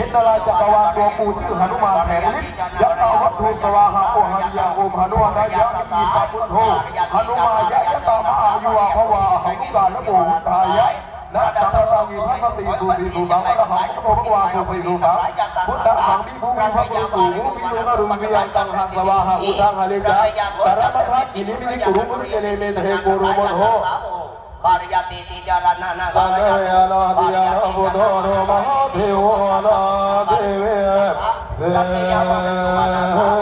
ห็นนาราจักรวาลตัวกูชื่อหนุมานแผนฤทธิ์ยัตาวัตถุสวาหาโอหันยาโอมหนุมานยะอิปาพุทโธหนุมายะยะตามหายุวาภวาหนุกาลโมตายะนะสังฆตังอิพระสติสุสีสุตังอรหังขโมพระวาสุสีสุตังพุทธสังฆิภูมิพระกุสุภูมิโลกรุมวิยังตังหังสวาหะอุทังหะเลกะตระมัทธกินิมินิกุรุมุริเกเลเมเทกุรุมโห Pariyati tijarana na สังเกยานาติยานาบุตโรมหาเทวนา 我们要忘了祖国大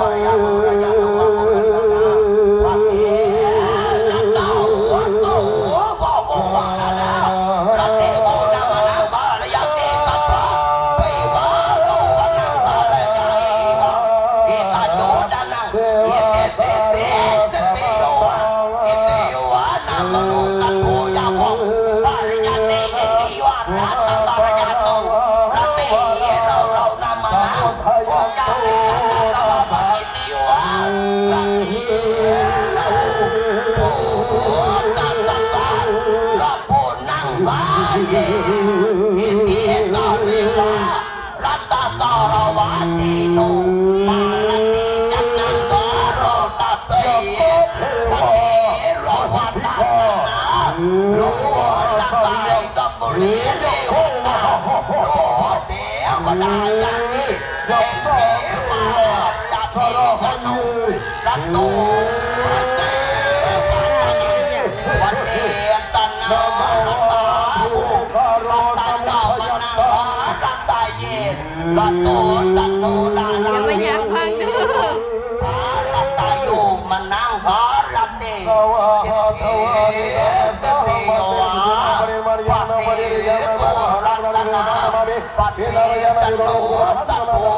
โตเสปัตตานิวันเดตันนาตาภูรัตตันตามนารัตตาเยรัตโตจันโนดาราไม่อยากฟังด้วยภารัตตาโยมนังภารัตเตสวาหะทวานิยาสวะมะเตปริมาริยานาปริริยานามารังรังนามาริเปนารยานาโรโรสัตโต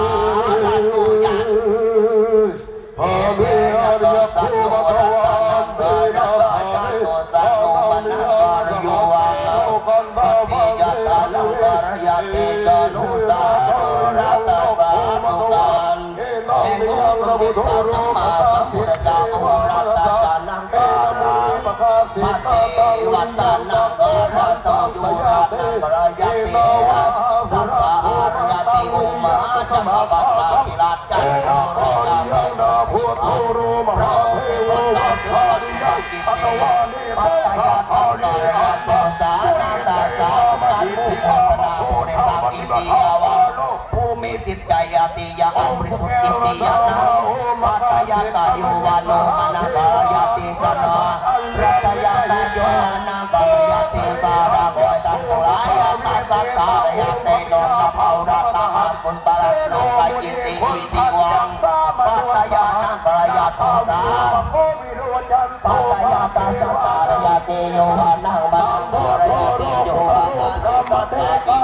วัตตานังกรัตโยรัตปรายเตสัพพะอารยติอุมมาจัมปัตตากิรัตจันโรรยานาพุทโธโรมหาเทววัฏฐานิยปัตวานิปัตตาตาริอัตตสานาตาสามัติทิปนาโพเนสังอิติยาวาภูมิสิทธายาติยาอริสุทธิติยานาปัตตยาตาโยวาโนมนา ยาเตโนนภาวรัตหะปุณปรัตโนไกอิติวิติวังปัตยานังปรายาตาสาปัตตยาตาสัตตายาเตโยหานังบังโตรยาติโยหานังกัมมัตติ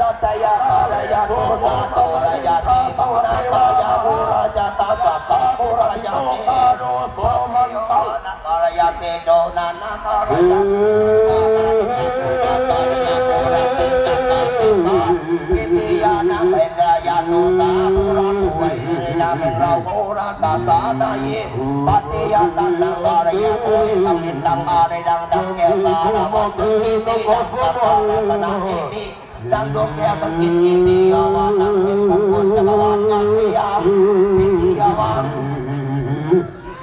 รัตยาคารยาโตตาโตรยาติโสนาตายาภูราจาตาสัพพะภูรายาติโรโสมันตานักรยาเตโดนานาคารยา อกรายานุสาภูราภูเวนาเป็นเราภูราตาสานายิปัตติยาตันนังกรยาภูสังมิตังอาริดังดังเกสานามัตติอิติยัสสะปะระนาอิติดังดวงแก้วตะกินอิติยาวานังเห็นบุคคลจักรวาลยันติยาอิติยาวัน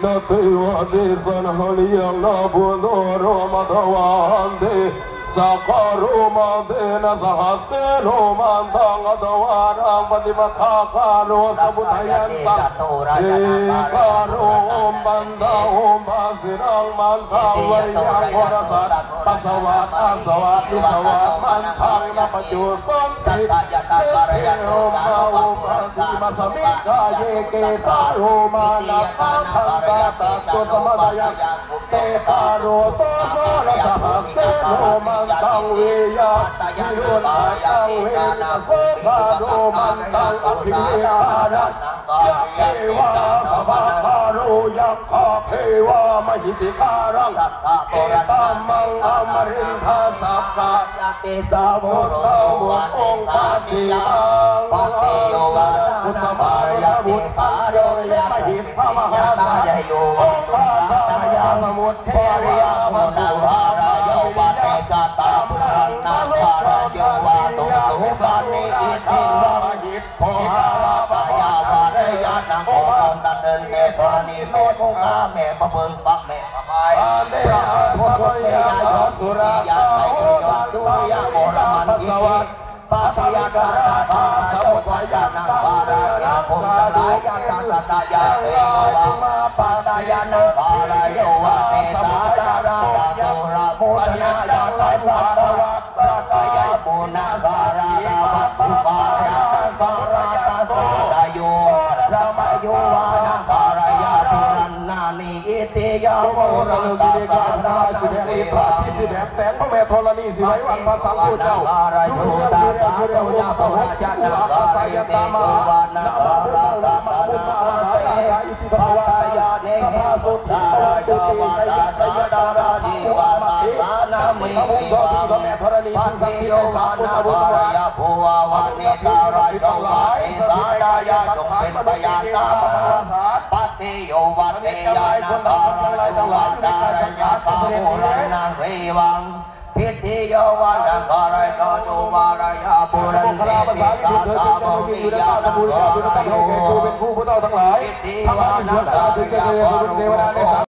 นาเทวเดสันหลิยังนาบุโดโรมทวานเด สสักการุมาเดนะสหัสเตโลมันทังอดวารังปฏิบัติคารุสมุทัยันตังเอการุโอมบันดาโอมบาสิรังมันทังวิยังวรสัตปัสสวะอัสสวะนิสวะมันทังนปจุสัมสิเทโอมมาโอมาสิมาสมิกาเยเกสาโรมานาคังทังตาตาตุสมะดายังเตตาโรโสโสระสหัสเตโลมันทังเวยาวิรุณทังเวนะโสภาโรมันทังอภิเวหารัตยะ เทวาภวะคารุยักขะเทวามหิติคารังเอตัมมังอมรินทาสัพพะเตสาโมมุโรตโยบุวาตองค์ปาติยามังปัตติโยวาพุทธนามารุยาบุตรสาสังโยยมหิตพระมหาตาสายโยองค์พระธรรมยาสมุทเทริยาโมมนานุภาราราโยวาเตกาตาปุรังนาภารโยวาตุสุปานิอิติวังหิตโพ มตันเดินแมธรณีเมฆงกาแม่ประเบิงปักเมฆพายอันเดอาภพยาสุราตาโหตัสสุริยโมรมันสวัสปัทยาการาภาสมุทยันตังเรรังกาดุเกตุยังลายมาปาตายานังภารโยวาเตสาตาราโสรา รันตาสารานังเสพระที่สิบแห่งแสนพระแม่ธรณีสิไว้วันพระสังฆเจ้าารโยตาสาโยยาภวราจนาภารยเตโยวานาภาราตาสานาเตภวายาเนเหสุทธายาวาตาสยดาราดีวามาสานามิวังปันติโยวานาภารยาภูวาวานิตารายโยวาเตสาดายาจงเป็นพยาสา ตติโยวาเตยานาภารโยวาตารยาปาโมรนาเรวังพิธิโยวานังกรายโยวารายาปุรันคเตราภาติษาลิบุตรเธอตาจึงโมจะมายืนวิอยู่ในยาข้าณพระบุญโยเจ้าเป็นผู้พุทธเจ้าทั้งหลายธรรมะที่สวดอาถึงจะเรียนพระเทวดาในสาม